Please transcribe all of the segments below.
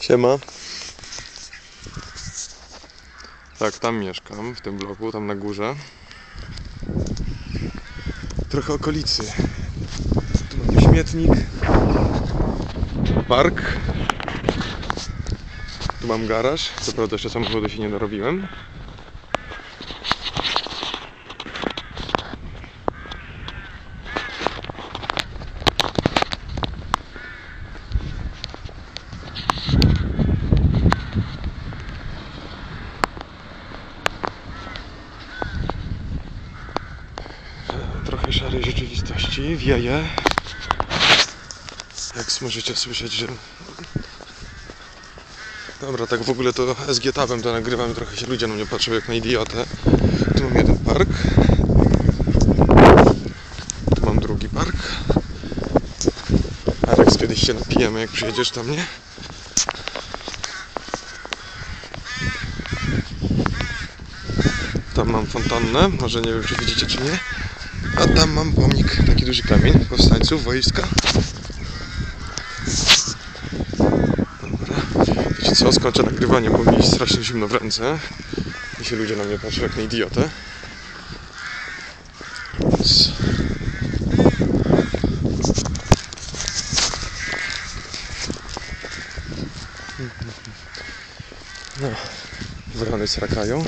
Siema. Tak, tam mieszkam, w tym bloku, tam na górze. Trochę okolicy. Tu mamy śmietnik. Park. Tu mam garaż. Co prawda jeszcze samochodu się nie narobiłem. Trochę szarej rzeczywistości, wieje. Jak możecie słyszeć, że... Dobra, tak w ogóle to SG tabem to nagrywam i trochę się ludzie na mnie patrzą jak na idiotę. Tu mam jeden park. Tu mam drugi park. Alex, kiedyś się napijemy jak przyjedziesz tam, nie? Tam mam fontannę, może nie wiem czy widzicie czy nie. Tam mam pomnik, taki duży kamień powstańców wojska. Dobra. Wiecie co, skończę nagrywanie, bo mi strasznie zimno w ręce. I się ludzie na mnie patrzą jak na idiotę. Więc... No, wrony srakają.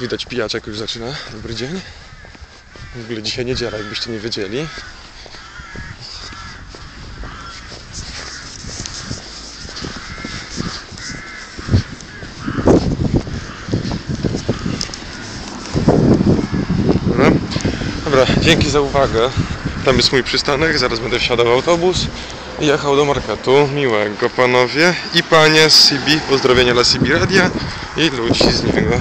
Widać pijaczek już zaczyna. Dobry dzień. W ogóle dzisiaj niedziela, jakbyście nie wiedzieli. Dobra. Dzięki za uwagę. Tam jest mój przystanek, zaraz będę wsiadał w autobus jechał do marketu. Miłego panowie i panie z CB. Pozdrowienia dla CB Radia i ludzi z niego.